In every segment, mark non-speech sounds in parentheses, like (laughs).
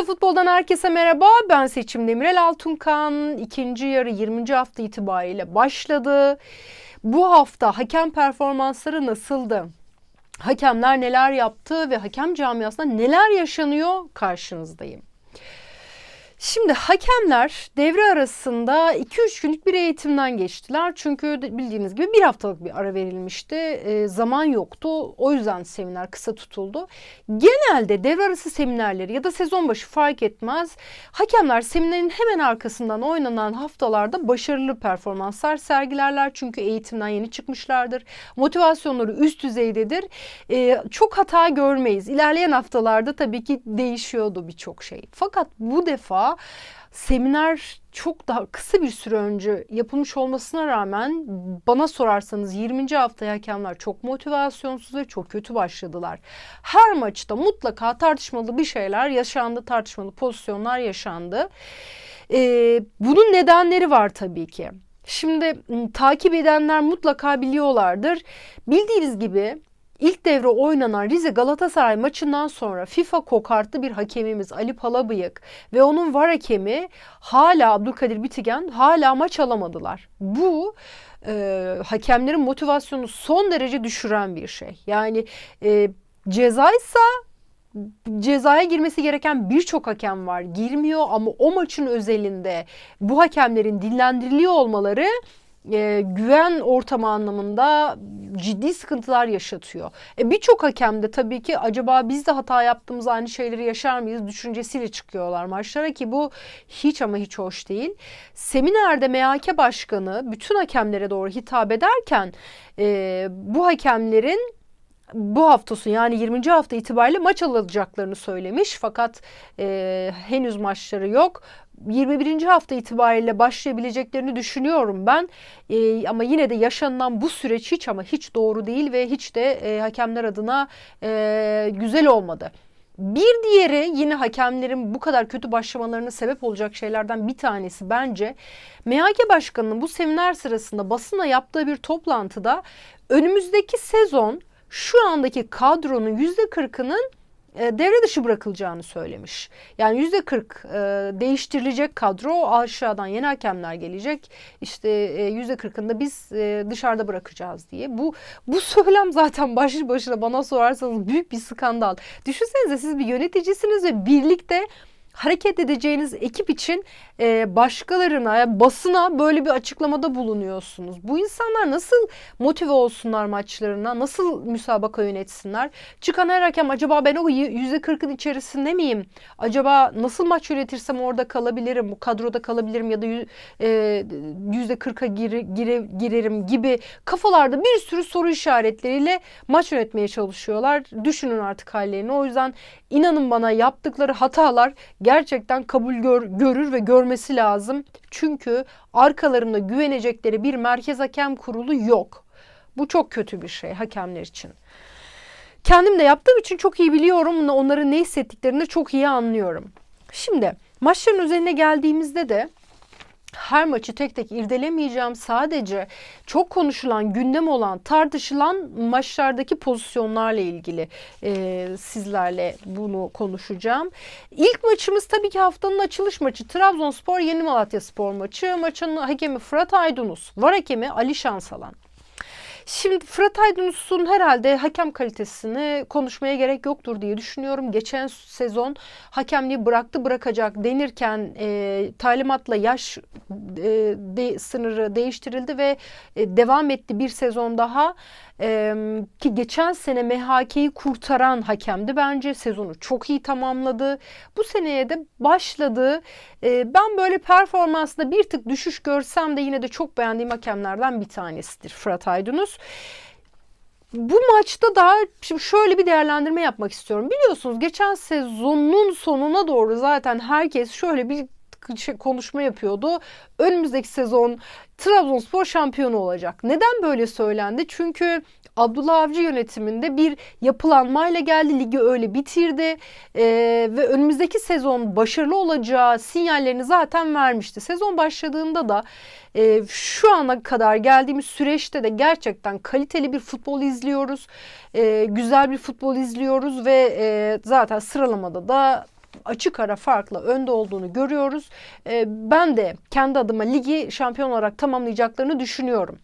Kısa Futbol'dan herkese merhaba. Ben Seçim Demirel Altunkan. İkinci yarı 20. hafta itibariyle başladı. Bu hafta hakem performansları nasıldı? Hakemler neler yaptı ve hakem camiasında neler yaşanıyor karşınızdayım. Şimdi hakemler devre arasında 2-3 günlük bir eğitimden geçtiler. Çünkü bildiğiniz gibi bir haftalık bir ara verilmişti. E, zaman yoktu. O yüzden seminer kısa tutuldu. Genelde devre arası seminerleri ya da sezon başı fark etmez. Hakemler seminerin hemen arkasından oynanan haftalarda başarılı performanslar sergilerler. Çünkü eğitimden yeni çıkmışlardır. Motivasyonları üst düzeydedir. E, çok hata görmeyiz. İlerleyen haftalarda tabii ki değişiyordu birçok şey. Fakat bu defa seminer çok daha kısa bir süre önce yapılmış olmasına rağmen bana sorarsanız 20. hafta hakemler çok motivasyonsuz ve çok kötü başladılar. Her maçta mutlaka tartışmalı bir şeyler yaşandı, tartışmalı pozisyonlar yaşandı. Ee, bunun nedenleri var tabii ki. Şimdi takip edenler mutlaka biliyorlardır. Bildiğiniz gibi İlk devre oynanan Rize Galatasaray maçından sonra FIFA kokartlı bir hakemimiz Ali Palabıyık ve onun var hakemi hala Abdülkadir Bitigen hala maç alamadılar. Bu e, hakemlerin motivasyonu son derece düşüren bir şey. Yani e, cezaysa cezaya girmesi gereken birçok hakem var. Girmiyor ama o maçın özelinde bu hakemlerin dinlendiriliyor olmaları e, güven ortamı anlamında ciddi sıkıntılar yaşatıyor. E, Birçok hakem de tabii ki acaba biz de hata yaptığımız aynı şeyleri yaşar mıyız düşüncesiyle çıkıyorlar maçlara ki bu hiç ama hiç hoş değil. Seminerde MHK Başkanı bütün hakemlere doğru hitap ederken e, bu hakemlerin bu haftası yani 20. hafta itibariyle maç alacaklarını söylemiş fakat e, henüz maçları yok. 21. hafta itibariyle başlayabileceklerini düşünüyorum ben. E, ama yine de yaşanılan bu süreç hiç ama hiç doğru değil ve hiç de e, hakemler adına e, güzel olmadı. Bir diğeri yine hakemlerin bu kadar kötü başlamalarına sebep olacak şeylerden bir tanesi bence MHK Başkanı'nın bu seminer sırasında basına yaptığı bir toplantıda önümüzdeki sezon şu andaki kadronun yüzde kırkının e, devre dışı bırakılacağını söylemiş. Yani yüzde kırk e, değiştirilecek kadro aşağıdan yeni hakemler gelecek. İşte e, yüzde kırkında biz dışarıda bırakacağız diye. Bu bu (laughs) söylem zaten başlı başına bana sorarsanız büyük bir skandal. Düşünsenize siz bir yöneticisiniz ve birlikte hareket edeceğiniz ekip için e, başkalarına, basına böyle bir açıklamada bulunuyorsunuz. Bu insanlar nasıl motive olsunlar maçlarına, nasıl müsabaka yönetsinler? Çıkan her hakem acaba ben o yüzde kırkın içerisinde miyim? Acaba nasıl maç yönetirsem orada kalabilirim, bu kadroda kalabilirim ya da e, yüzde kırka girerim gibi kafalarda bir sürü soru işaretleriyle maç yönetmeye çalışıyorlar. Düşünün artık hallerini. O yüzden inanın bana yaptıkları hatalar gerçekten kabul gör, görür ve görmesi lazım. Çünkü arkalarında güvenecekleri bir merkez hakem kurulu yok. Bu çok kötü bir şey hakemler için. Kendim de yaptığım için çok iyi biliyorum. Onların ne hissettiklerini çok iyi anlıyorum. Şimdi maçların üzerine geldiğimizde de her maçı tek tek irdelemeyeceğim. Sadece çok konuşulan, gündem olan, tartışılan maçlardaki pozisyonlarla ilgili e, sizlerle bunu konuşacağım. İlk maçımız tabii ki haftanın açılış maçı. Trabzonspor Yeni Malatya Spor maçı. Maçın hakemi Fırat Aydınus, var hakemi Ali Şansalan. Şimdi Fırat Aydınus'un herhalde hakem kalitesini konuşmaya gerek yoktur diye düşünüyorum. Geçen sezon hakemliği bıraktı bırakacak denirken e, talimatla yaş e, de, sınırı değiştirildi ve e, devam etti bir sezon daha. E, ki geçen sene MHK'yi kurtaran hakemdi. Bence sezonu çok iyi tamamladı. Bu seneye de başladı. E, ben böyle performansında bir tık düşüş görsem de yine de çok beğendiğim hakemlerden bir tanesidir Fırat Aydınus. Bu maçta daha şimdi şöyle bir değerlendirme yapmak istiyorum. Biliyorsunuz geçen sezonun sonuna doğru zaten herkes şöyle bir konuşma yapıyordu. Önümüzdeki sezon Trabzonspor şampiyonu olacak. Neden böyle söylendi? Çünkü Abdullah Avcı yönetiminde bir yapılanmayla geldi. Ligi öyle bitirdi. Ee, ve önümüzdeki sezon başarılı olacağı sinyallerini zaten vermişti. Sezon başladığında da e, şu ana kadar geldiğimiz süreçte de gerçekten kaliteli bir futbol izliyoruz. E, güzel bir futbol izliyoruz ve e, zaten sıralamada da açık ara farkla önde olduğunu görüyoruz. E, ben de kendi adıma ligi şampiyon olarak tamamlayacaklarını düşünüyorum.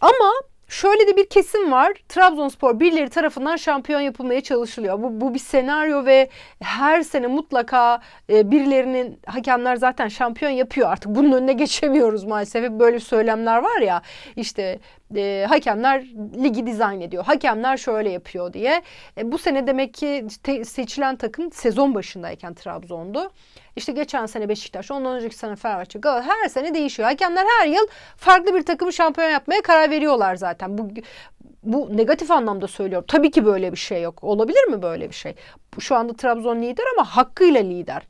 Ama Şöyle de bir kesim var. Trabzonspor birileri tarafından şampiyon yapılmaya çalışılıyor. Bu, bu bir senaryo ve her sene mutlaka e, birilerinin hakemler zaten şampiyon yapıyor. Artık bunun önüne geçemiyoruz maalesef. Böyle söylemler var ya. İşte e, hakemler ligi dizayn ediyor. Hakemler şöyle yapıyor diye. E, bu sene demek ki te, seçilen takım sezon başındayken Trabzon'du. İşte geçen sene Beşiktaş, ondan önceki sene Fenerbahçe, Galatasaray her sene değişiyor. Hakemler her yıl farklı bir takımı şampiyon yapmaya karar veriyorlar zaten. Bu bu negatif anlamda söylüyorum. Tabii ki böyle bir şey yok. Olabilir mi böyle bir şey? Şu anda Trabzon lider ama hakkıyla lider.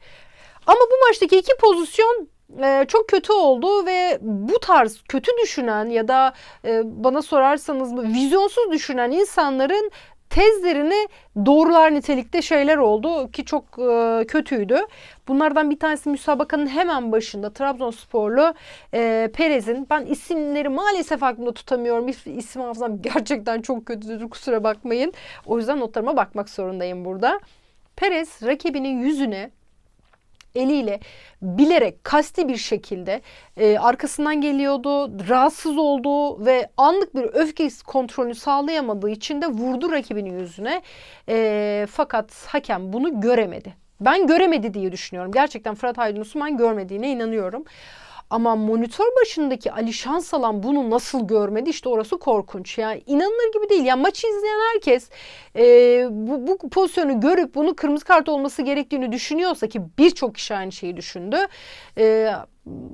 Ama bu maçtaki iki pozisyon e, çok kötü oldu ve bu tarz kötü düşünen ya da e, bana sorarsanız vizyonsuz düşünen insanların tezlerini doğrular nitelikte şeyler oldu ki çok e, kötüydü. Bunlardan bir tanesi müsabakanın hemen başında Trabzonsporlu e, Perez'in ben isimleri maalesef aklımda tutamıyorum. İsim hafızam (laughs) gerçekten çok kötüdür kusura bakmayın. O yüzden notlarıma bakmak zorundayım burada. Perez rakibinin yüzüne eliyle bilerek kasti bir şekilde e, arkasından geliyordu, rahatsız oldu ve anlık bir öfke kontrolünü sağlayamadığı için de vurdu rakibinin yüzüne. E, fakat hakem bunu göremedi. Ben göremedi diye düşünüyorum. Gerçekten Fırat Aydın Osman görmediğine inanıyorum. Ama monitör başındaki Ali Şansalan bunu nasıl görmedi işte orası korkunç. Yani inanılır gibi değil. Yani maçı izleyen herkes e, bu, bu pozisyonu görüp bunu kırmızı kart olması gerektiğini düşünüyorsa ki birçok kişi aynı şeyi düşündü. E,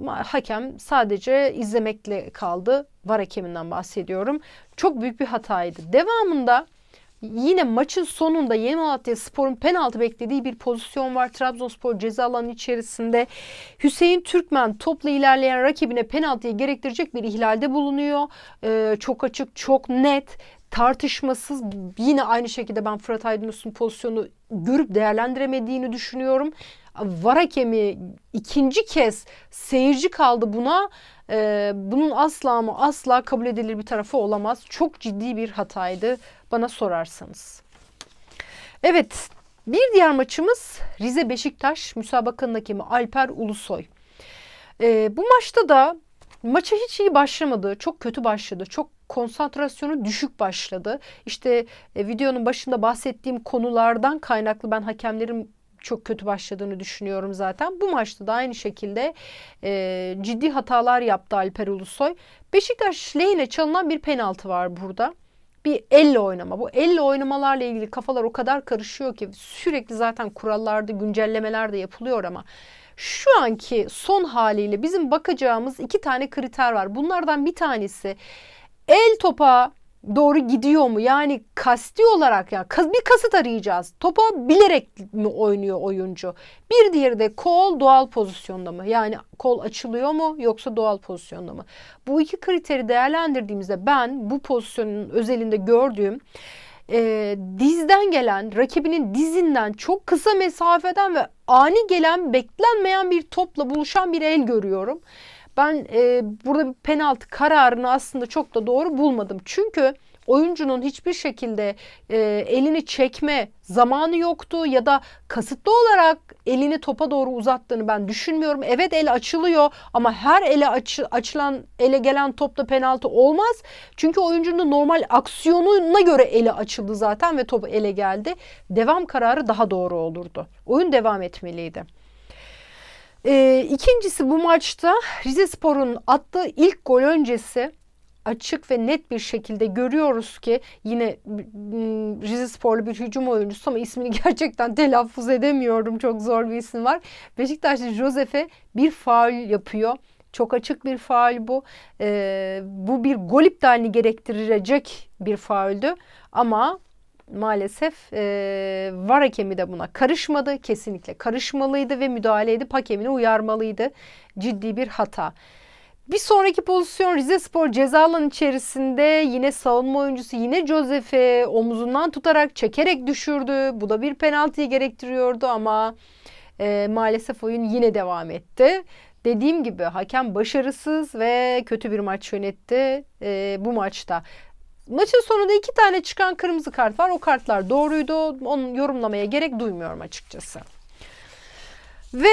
hakem sadece izlemekle kaldı. Var hakeminden bahsediyorum. Çok büyük bir hataydı. Devamında Yine maçın sonunda Yeni Malatya Spor'un penaltı beklediği bir pozisyon var. Trabzonspor ceza alanı içerisinde Hüseyin Türkmen topla ilerleyen rakibine penaltıyı gerektirecek bir ihlalde bulunuyor. Ee, çok açık, çok net tartışmasız yine aynı şekilde ben Fırat Aydınus'un pozisyonu görüp değerlendiremediğini düşünüyorum. Var hakemi ikinci kez seyirci kaldı buna. Ee, bunun asla ama asla kabul edilir bir tarafı olamaz. Çok ciddi bir hataydı bana sorarsanız. Evet bir diğer maçımız Rize Beşiktaş müsabakanın hakemi Alper Ulusoy. Ee, bu maçta da maça hiç iyi başlamadı. Çok kötü başladı. Çok konsantrasyonu düşük başladı. İşte e, videonun başında bahsettiğim konulardan kaynaklı ben hakemlerin çok kötü başladığını düşünüyorum zaten. Bu maçta da aynı şekilde e, ciddi hatalar yaptı Alper Ulusoy. Beşiktaş lehine çalınan bir penaltı var burada bir elle oynama. Bu elle oynamalarla ilgili kafalar o kadar karışıyor ki sürekli zaten kurallarda güncellemeler de yapılıyor ama şu anki son haliyle bizim bakacağımız iki tane kriter var. Bunlardan bir tanesi el topa doğru gidiyor mu? Yani kasti olarak ya yani bir kasıt arayacağız. Topa bilerek mi oynuyor oyuncu? Bir diğeri de kol doğal pozisyonda mı? Yani kol açılıyor mu yoksa doğal pozisyonda mı? Bu iki kriteri değerlendirdiğimizde ben bu pozisyonun özelinde gördüğüm e, dizden gelen, rakibinin dizinden çok kısa mesafeden ve ani gelen beklenmeyen bir topla buluşan bir el görüyorum. Ben e, burada bir penaltı kararını aslında çok da doğru bulmadım. Çünkü oyuncunun hiçbir şekilde e, elini çekme zamanı yoktu ya da kasıtlı olarak elini topa doğru uzattığını ben düşünmüyorum. Evet el açılıyor ama her ele açı, açılan ele gelen topta penaltı olmaz. Çünkü oyuncunun normal aksiyonuna göre eli açıldı zaten ve top ele geldi. Devam kararı daha doğru olurdu. Oyun devam etmeliydi. E, ikincisi bu maçta Rize Spor'un attığı ilk gol öncesi açık ve net bir şekilde görüyoruz ki yine Rize Sporlu bir hücum oyuncusu ama ismini (laughs) gerçekten telaffuz edemiyorum. Çok zor bir isim var. Beşiktaşlı Josef'e bir faul yapıyor. Çok açık bir faul bu. Ee, bu bir gol iptalini gerektirecek bir fauldü. Ama maalesef e, var hakemi de buna karışmadı. Kesinlikle karışmalıydı ve müdahale edip hakemini uyarmalıydı. Ciddi bir hata. Bir sonraki pozisyon Rize Spor ceza içerisinde yine savunma oyuncusu yine Josef'i omuzundan tutarak çekerek düşürdü. Bu da bir penaltıyı gerektiriyordu ama e, maalesef oyun yine devam etti. Dediğim gibi hakem başarısız ve kötü bir maç yönetti e, bu maçta. Maçın sonunda iki tane çıkan kırmızı kart var. O kartlar doğruydu. Onu yorumlamaya gerek duymuyorum açıkçası. Ve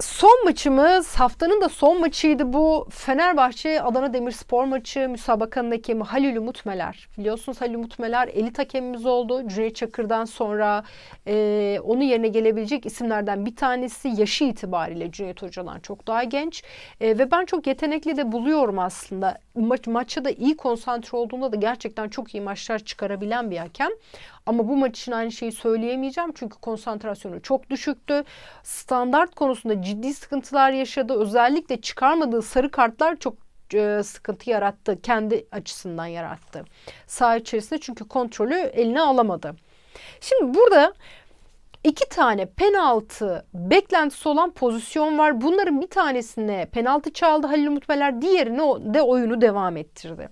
son maçımız haftanın da son maçıydı bu. Fenerbahçe Adana Demirspor maçı müsabakanın hakemi Halil Umutmeler. Biliyorsunuz Halil Umutmeler elit hakemimiz oldu. Cüneyt Çakır'dan sonra e, onun yerine gelebilecek isimlerden bir tanesi yaşı itibariyle Cüneyt Hoca'dan çok daha genç. E, ve ben çok yetenekli de buluyorum aslında. Maç, maça da iyi konsantre olduğunda da gerçekten çok iyi maçlar çıkarabilen bir hakem. Ama bu maç için aynı şeyi söyleyemeyeceğim çünkü konsantrasyonu çok düşüktü. Standart konusunda ciddi sıkıntılar yaşadı. Özellikle çıkarmadığı sarı kartlar çok e, sıkıntı yarattı. Kendi açısından yarattı. Saha içerisinde çünkü kontrolü eline alamadı. Şimdi burada iki tane penaltı beklentisi olan pozisyon var. Bunların bir tanesine penaltı çaldı Halil Umutmeler, diğerine de oyunu devam ettirdi.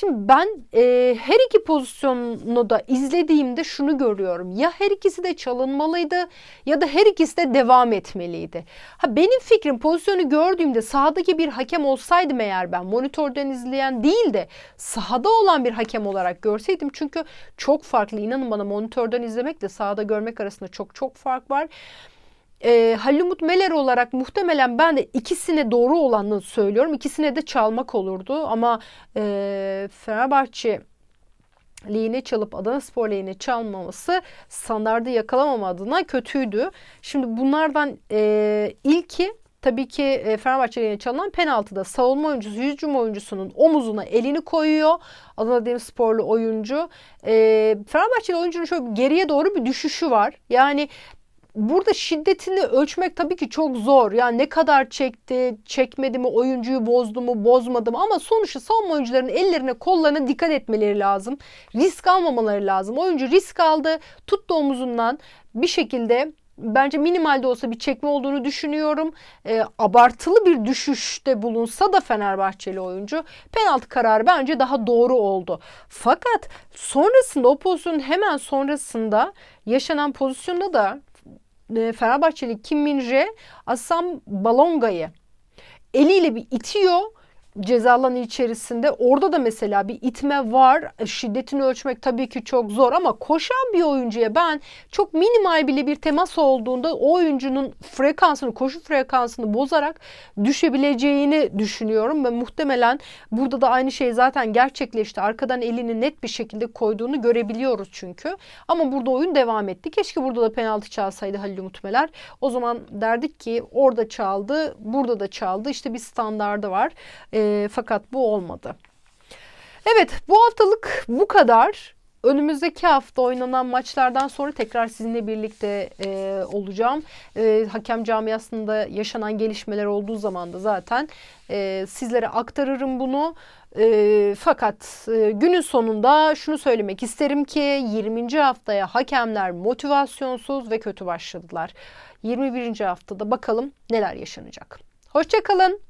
Şimdi ben e, her iki pozisyonu da izlediğimde şunu görüyorum. Ya her ikisi de çalınmalıydı ya da her ikisi de devam etmeliydi. Ha benim fikrim pozisyonu gördüğümde sahadaki bir hakem olsaydım eğer ben monitörden izleyen değil de sahada olan bir hakem olarak görseydim. Çünkü çok farklı inanın bana monitörden izlemekle sahada görmek arasında çok çok fark var e, Halil Umut Meler olarak muhtemelen ben de ikisine doğru olanını söylüyorum. İkisine de çalmak olurdu ama e, Fenerbahçe lehine çalıp Adana Spor lehine çalmaması standardı yakalamama adına kötüydü. Şimdi bunlardan e, ilki tabii ki e, Fenerbahçe lehine çalınan penaltıda savunma oyuncusu hücum oyuncusunun omuzuna elini koyuyor. Adana Demirsporlu oyuncu. E, Fenerbahçeli oyuncunun şöyle geriye doğru bir düşüşü var. Yani burada şiddetini ölçmek tabii ki çok zor. Yani ne kadar çekti, çekmedi mi, oyuncuyu bozdu mu, bozmadı mı? Ama sonuçta savunma oyuncuların ellerine, kollarına dikkat etmeleri lazım. Risk almamaları lazım. Oyuncu risk aldı, tuttu omuzundan bir şekilde bence minimalde olsa bir çekme olduğunu düşünüyorum. E, abartılı bir düşüşte bulunsa da Fenerbahçeli oyuncu penaltı kararı bence daha doğru oldu. Fakat sonrasında o pozisyonun hemen sonrasında yaşanan pozisyonda da e, Fenerbahçeli Kim Min-jae Asam Balonga'yı eliyle bir itiyor ceza alanı içerisinde. Orada da mesela bir itme var. E, şiddetini ölçmek tabii ki çok zor ama koşan bir oyuncuya ben çok minimal bile bir temas olduğunda o oyuncunun frekansını, koşu frekansını bozarak düşebileceğini düşünüyorum ve muhtemelen burada da aynı şey zaten gerçekleşti. Arkadan elini net bir şekilde koyduğunu görebiliyoruz çünkü. Ama burada oyun devam etti. Keşke burada da penaltı çalsaydı Halil Umutmeler. O zaman derdik ki orada çaldı, burada da çaldı. İşte bir standardı var. E, fakat bu olmadı. Evet bu haftalık bu kadar. Önümüzdeki hafta oynanan maçlardan sonra tekrar sizinle birlikte e, olacağım. E, hakem camiasında yaşanan gelişmeler olduğu zaman da zaten e, sizlere aktarırım bunu. E, fakat e, günün sonunda şunu söylemek isterim ki 20. haftaya hakemler motivasyonsuz ve kötü başladılar. 21. haftada bakalım neler yaşanacak. Hoşçakalın.